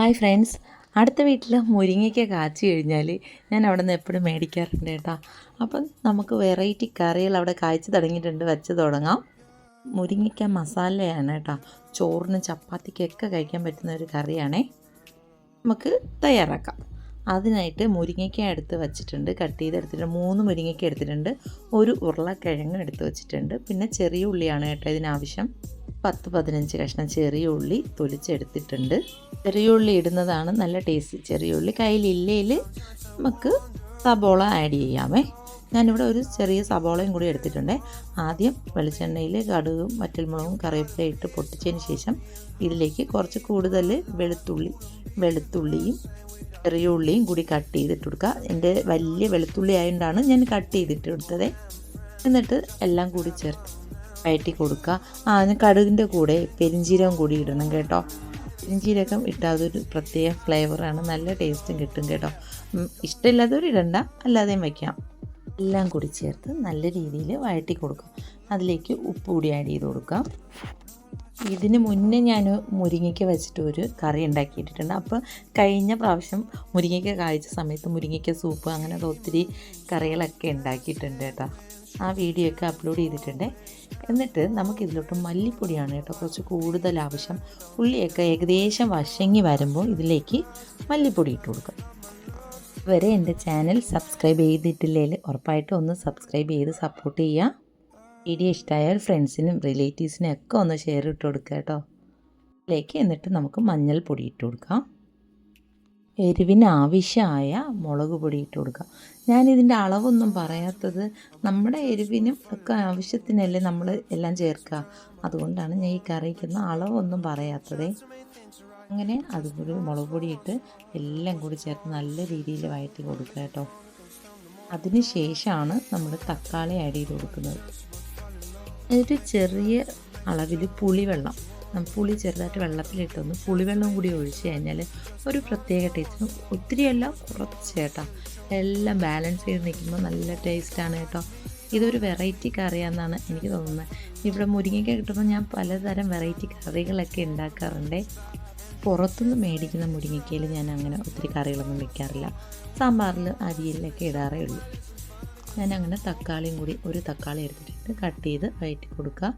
Hi friends. അടുത്ത വീട്ടിൽ മുരിങ്ങയ്ക്ക കാച്ചി കഴിഞ്ഞാൽ ഞാൻ അവിടെ നിന്ന് എപ്പോഴും മേടിക്കാറുണ്ട് കേട്ടോ. അപ്പം നമുക്ക് വെറൈറ്റി കറികൾ അവിടെ കാഴ്ച തുടങ്ങിയിട്ടുണ്ട്. വെച്ച് തുടങ്ങാം. മുരിങ്ങയ്ക്ക മസാലയാണ് കേട്ടോ. ചോറിന് ചപ്പാത്തിക്കൊക്കെ കഴിക്കാൻ പറ്റുന്ന ഒരു കറിയാണേ. നമുക്ക് തയ്യാറാക്കാം. അതിനായിട്ട് മുരിങ്ങയ്ക്ക എടുത്ത് വച്ചിട്ടുണ്ട്. കട്ട് ചെയ്ത് എടുത്തിട്ടുണ്ട്. മൂന്ന് മുരിങ്ങയ്ക്ക എടുത്തിട്ടുണ്ട്. ഒരു ഉരുളക്കിഴങ്ങ് എടുത്ത് വച്ചിട്ടുണ്ട്. പിന്നെ ചെറിയ ഉള്ളിയാണ് കേട്ടോ ഇതിനാവശ്യം. പത്ത് പതിനഞ്ച് കഷ്ണം ചെറിയ ഉള്ളി തൊലിച്ചെടുത്തിട്ടുണ്ട്. ചെറിയ ഉള്ളി ഇടുന്നതാണ് നല്ല ടേസ്റ്റ് ചെറിയ ഉള്ളി കയ്യിലില്ലേൽ നമുക്ക് സബോള ആഡ് ചെയ്യാമേ. ഞാനിവിടെ ഒരു ചെറിയ സബോളയും കൂടി എടുത്തിട്ടുണ്ട്. ആദ്യം വെളിച്ചെണ്ണയിൽ കടുകും വറ്റൽമുളകും കറിവേപ്പില ഇട്ട് പൊട്ടിച്ചതിന് ശേഷം ഇതിലേക്ക് കുറച്ച് കൂടുതൽ വെളുത്തുള്ളി വെളുത്തുള്ളിയും ചെറിയ ഉള്ളിയും കൂടി കട്ട് ചെയ്തിട്ട് കൊടുക്കുക. എന്റെ വലിയ വെളുത്തുള്ളി ആയതുകൊണ്ടാണ് ഞാൻ കട്ട് ചെയ്തിട്ട് കൊടുത്തത്. എന്നിട്ട് എല്ലാം കൂടി ചേർത്ത് വഴറ്റി കൊടുക്കുക. ആ അതിന് കടുകിന്റെ കൂടെ പെരിഞ്ചീരകം കൂടി ഇടണം കേട്ടോ. പെരിഞ്ചീരകം ഇട്ടാൽ അതൊരു പ്രത്യേക ഫ്ലേവറാണ് നല്ല ടേസ്റ്റും കിട്ടും കേട്ടോ. ഇഷ്ടമില്ലാത്തവർ ഇടണ്ട. അല്ലാതെയും വയ്ക്കാം എല്ലാം കൂടി ചേർത്ത് നല്ല രീതിയിൽ വഴറ്റി കൊടുക്കാം അതിലേക്ക് ഉപ്പ് കൂടി ആഡ് ചെയ്ത് കൊടുക്കാം ഇതിന് മുന്നേ ഞാൻ മുരിങ്ങയ്ക്ക വെച്ചിട്ട് ഒരു കറി ഉണ്ടാക്കിയിട്ടുണ്ട് അപ്പോൾ കഴിഞ്ഞ പ്രാവശ്യം മുരിങ്ങയ്ക്ക കായ്ച്ച സമയത്ത് മുരിങ്ങയ്ക്ക സൂപ്പ് അങ്ങനെ ഒത്തിരി കറികളൊക്കെ ഉണ്ടാക്കിയിട്ടുണ്ട് കേട്ടോ. ആ വീഡിയോ ഒക്കെ അപ്ലോഡ് ചെയ്തിട്ടുണ്ട്. എന്നിട്ട് നമുക്കിതിലോട്ട് മല്ലിപ്പൊടിയാണ് കേട്ടോ കുറച്ച് കൂടുതൽ ആവശ്യം. ഉള്ളിയൊക്കെ ഏകദേശം വശങ്ങി വരുമ്പോൾ ഇതിലേക്ക് മല്ലിപ്പൊടി ഇട്ട് കൊടുക്കുക വരെ എന്റെ ചാനൽ സബ്സ്ക്രൈബ് ചെയ്തിട്ടില്ലെങ്കിൽ ഉറപ്പായിട്ടും ഒന്ന് സബ്സ്ക്രൈബ് ചെയ്ത് സപ്പോർട്ട് ചെയ്യുക. വീഡിയോ ഇഷ്ടമായാൽ ഫ്രണ്ട്സിനും റിലേറ്റീവ്സിനും ഒക്കെ ഒന്ന് ഷെയർ ഇട്ട് കൊടുക്കുക കേട്ടോ. ഇതിലേക്ക് എന്നിട്ട് നമുക്ക് മഞ്ഞൾപ്പൊടി ഇട്ട് കൊടുക്കാം. എരിവിന് ആവശ്യമായ മുളക് പൊടി ഇട്ട് കൊടുക്കുക. ഞാനിതിന്റെ അളവൊന്നും പറയാത്തത് നമ്മുടെ എരിവിനും ഒക്കെ ആവശ്യത്തിനല്ലേ നമ്മൾ എല്ലാം ചേർക്കുക. അതുകൊണ്ടാണ് ഞാൻ ഈ കറിക്കുന്ന അളവൊന്നും പറയാത്തത്. അങ്ങനെ അതുപോലെ മുളക് ഇട്ട് എല്ലാം കൂടി ചേർത്ത് നല്ല രീതിയിൽ വഴറ്റി കൊടുക്കുക കേട്ടോ. അതിന് ശേഷമാണ് നമ്മൾ തക്കാളി ആഡ് ചെയ്ത് കൊടുക്കുന്നത്. ഒരു ചെറിയ അളവിൽ പുളിവെള്ളം പുളി ചെറുതായിട്ട് വെള്ളത്തിലിട്ടൊന്ന് പുളിവെള്ളം കൂടി ഒഴിച്ച് കഴിഞ്ഞാൽ ഒരു പ്രത്യേക ടേസ്റ്റ് ഒത്തിരിയല്ല കുറച്ച് കേട്ടോ. എല്ലാം ബാലൻസ് ചെയ്ത് നിൽക്കുമ്പോൾ നല്ല ടേസ്റ്റാണ് കേട്ടോ. ഇതൊരു വെറൈറ്റി കറിയാണെന്നാണ് എനിക്ക് തോന്നുന്നത് ഇവിടെ മുരിങ്ങയ്ക്ക കിട്ടുമ്പോൾ ഞാൻ പലതരം വെറൈറ്റി കറികളൊക്കെ ഉണ്ടാക്കാറുണ്ട്. പുറത്തുനിന്ന് മേടിക്കുന്ന മുരിങ്ങയ്ക്കയിൽ ഞാൻ അങ്ങനെ ഒത്തിരി കറികളൊന്നും വെക്കാറില്ല. സാമ്പാറിൽ അരിയിലൊക്കെ ഇടാറേ ഉള്ളൂ. ഞാൻ അങ്ങനെ തക്കാളിയും കൂടി ഒരു തക്കാളി എടുത്തിട്ട് കട്ട് ചെയ്ത് വയറ്റി കൊടുക്കുക.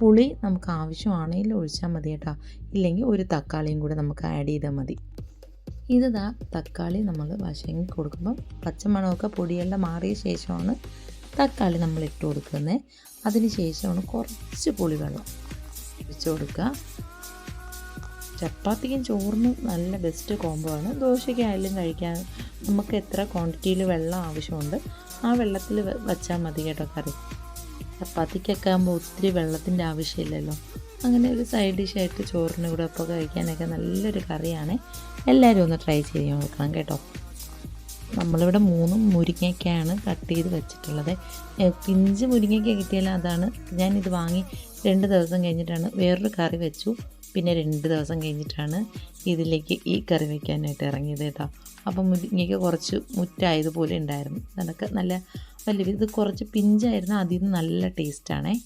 പുളി നമുക്ക് ആവശ്യമാണെങ്കിൽ ഒഴിച്ചാൽ മതി കേട്ടോ. ഇല്ലെങ്കിൽ ഒരു തക്കാളിയും കൂടെ നമുക്ക് ആഡ് ചെയ്താൽ മതി. ഇതാ തക്കാളി നമ്മൾ വശങ്ങി കൊടുക്കുമ്പം പച്ചമണമൊക്കെ പൊടിയെല്ലാം മാറിയ ശേഷമാണ് തക്കാളി നമ്മൾ ഇട്ട് കൊടുക്കുന്നത്. അതിന് ശേഷമാണ് കുറച്ച് പുളിവെള്ളം ഒഴിച്ചു കൊടുക്കുക. ചപ്പാത്തിക്കും ചോറിനും നല്ല ബെസ്റ്റ് കോംബോ ആണ്. ദോശയ്ക്കായാലും കഴിക്കാൻ നമുക്ക് എത്ര ക്വാണ്ടിറ്റിയിൽ വെള്ളം ആവശ്യമുണ്ട് ആ വെള്ളത്തിൽ വെച്ചാൽ മതി കേട്ടോ കറി. ചപ്പാത്തിക്കൊക്കെ ആകുമ്പോൾ ഒത്തിരി വെള്ളത്തിന്റെ ആവശ്യമില്ലല്ലോ. അങ്ങനെ ഒരു സൈഡ് ഡിഷായിട്ട് ചോറിന് കൂടെ ഒക്കെ കഴിക്കാനൊക്കെ നല്ലൊരു കറിയാണ്. എല്ലാവരും ഒന്ന് ട്രൈ ചെയ്ത് നോക്കണം കേട്ടോ. നമ്മളിവിടെ മൂന്നും മുരിങ്ങയ്ക്കാണ് കട്ട് ചെയ്ത് വെച്ചിട്ടുള്ളത്. പിഞ്ച് മുരിങ്ങയ്ക്ക കിട്ടിയാൽ അതാണ്. ഞാനിത് വാങ്ങി രണ്ട് ദിവസം കഴിഞ്ഞിട്ടാണ് വേറൊരു കറി വെച്ചു. പിന്നെ രണ്ട് ദിവസം കഴിഞ്ഞിട്ടാണ് ഇതിലേക്ക് ഈ കറി വയ്ക്കാനായിട്ട് ഇറങ്ങിയത് കേട്ടോ. അപ്പം മുരിങ്ങയ്ക്ക് കുറച്ച് മുറ്റായതുപോലെ ഉണ്ടായിരുന്നു. അതൊക്കെ നല്ല വലിയ ഇത് കുറച്ച് പിഞ്ചായിരുന്നു. അതിൽ നിന്ന് നല്ല ടേസ്റ്റാണേ.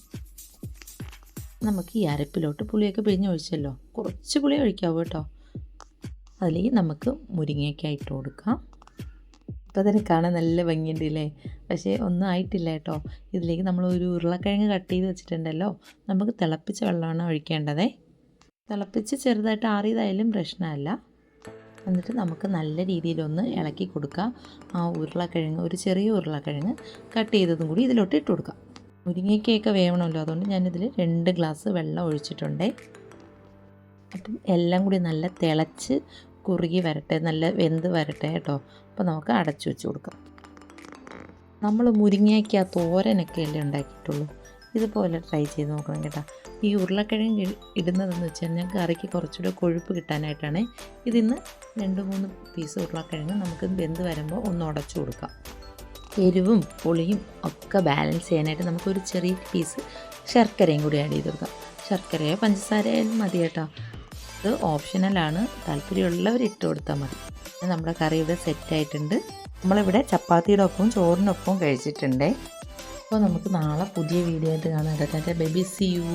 നമുക്ക് ഈ അരപ്പിലോട്ട് പുളിയൊക്കെ പിഴിഞ്ഞ് ഒഴിച്ചല്ലോ. കുറച്ച് പുളി ഒഴിക്കാവൂ കേട്ടോ. അതിലേക്ക് നമുക്ക് മുരിങ്ങയ്ക്ക കൊടുക്കാം. അപ്പോൾ തന്നെ കാണാൻ നല്ല ഭംഗിയുണ്ട് അല്ലേ പക്ഷേ ഒന്നും ആയിട്ടില്ല കേട്ടോ. ഇതിലേക്ക് നമ്മൾ ഒരു ഉരുളക്കിഴങ്ങ് കട്ട് ചെയ്ത് വെച്ചിട്ടുണ്ടല്ലോ. നമുക്ക് തിളപ്പിച്ച വെള്ളമാണ് ഒഴിക്കേണ്ടതേ. തിളപ്പിച്ച് ചെറുതായിട്ട് ആറിയതായാലും പ്രശ്നമല്ല. എന്നിട്ട് നമുക്ക് നല്ല രീതിയിലൊന്ന് ഇളക്കി കൊടുക്കാം. ആ ഉരുളക്കിഴങ്ങ് ഒരു ചെറിയ ഉരുളക്കിഴങ്ങ് കട്ട് ചെയ്തതും കൂടി ഇതിലോട്ട് ഇട്ട് കൊടുക്കാം. മുരിങ്ങയ്ക്കൊക്കെ വേവണമല്ലോ അതുകൊണ്ട് ഞാനിതിൽ രണ്ട് ഗ്ലാസ് വെള്ളം ഒഴിച്ചിട്ടുണ്ടേ. അപ്പം എല്ലാം കൂടി നല്ല തിളച്ച് കുറുകി വരട്ടെ നല്ല വെന്ത് വരട്ടെ കേട്ടോ. അപ്പോൾ നമുക്ക് അടച്ചു വെച്ച് കൊടുക്കാം. നമ്മൾ മുരിങ്ങയ്ക്ക് ആ തോരനൊക്കെ അല്ലേ ഉണ്ടാക്കിയിട്ടുള്ളൂ? ഇതുപോലെ ട്രൈ ചെയ്ത് നോക്കണം കേട്ടോ. ഈ ഉരുളക്കിഴങ്ങ് ഇടുന്നതെന്ന് വെച്ചാൽ ഞങ്ങൾക്ക് കറിക്ക് കുറച്ചുകൂടെ കൊഴുപ്പ് കിട്ടാനായിട്ടാണ് ഇതിന്ന് രണ്ട് മൂന്ന് പീസ് ഉരുളക്കിഴങ്ങ് നമുക്ക് വെന്ത് വരുമ്പോൾ ഒന്ന് ഉടച്ചു കൊടുക്കാം. എരിവും പുളിയും ഒക്കെ ബാലൻസ് ചെയ്യാനായിട്ട് നമുക്കൊരു ചെറിയ പീസ് ശർക്കരയും കൂടി ആഡ് ചെയ്ത് കൊടുക്കാം. ശർക്കരയോ പഞ്ചസാരയായാലും മതി കേട്ടോ. അത് ഓപ്ഷനലാണ് താല്പര്യമുള്ളവർ ഇട്ട് കൊടുത്താൽ മതി. നമ്മുടെ കറി ഇവിടെ സെറ്റായിട്ടുണ്ട് നമ്മളിവിടെ ചപ്പാത്തിയുടെ ഒപ്പവും ചോറിനൊപ്പവും കഴിച്ചിട്ടുണ്ടേ. അപ്പോൾ നമുക്ക് നാളെ പുതിയ വീഡിയോ ആയിട്ട് കാണാം. കേട്ടോ ബേബി സി യു